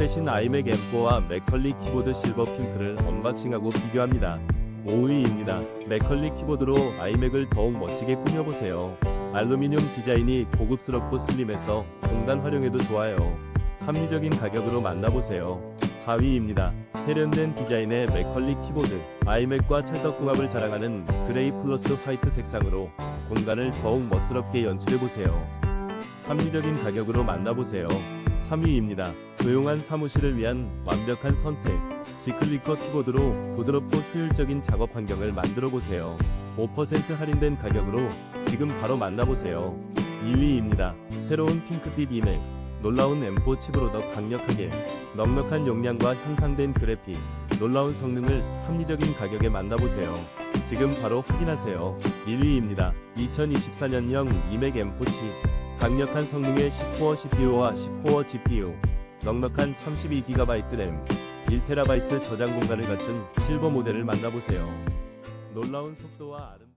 최신 아이맥 M4와 맥컬리 키보드 실버 핑크를 언박싱하고 비교합니다. 5위입니다. 맥컬리 키보드로 아이맥을 더욱 멋지게 꾸며보세요. 알루미늄 디자인이 고급스럽고 슬림해서 공간 활용에도 좋아요. 합리적인 가격으로 만나보세요. 4위입니다. 세련된 디자인의 맥컬리 키보드, 아이맥과 찰떡궁합을 자랑하는 그레이 플러스 화이트 색상으로 공간을 더욱 멋스럽게 연출해보세요. 합리적인 가격으로 만나보세요. 3위입니다. 조용한 사무실을 위한 완벽한 선택. 지클리커 키보드로 부드럽고 효율적인 작업 환경을 만들어 보세요. 5% 할인된 가격으로 지금 바로 만나보세요. 2위입니다. 새로운 핑크빛 이맥. 놀라운 M4 칩으로 더 강력하게 넉넉한 용량과 향상된 그래픽, 놀라운 성능을 합리적인 가격에 만나보세요. 지금 바로 확인하세요. 1위입니다. 2024년형 이맥 M4 칩. 강력한 성능의 10코어 CPU와 10코어 GPU, 넉넉한 32GB 램, 1TB 저장 공간을 갖춘 실버 모델을 만나보세요. 놀라운 속도와 아름다움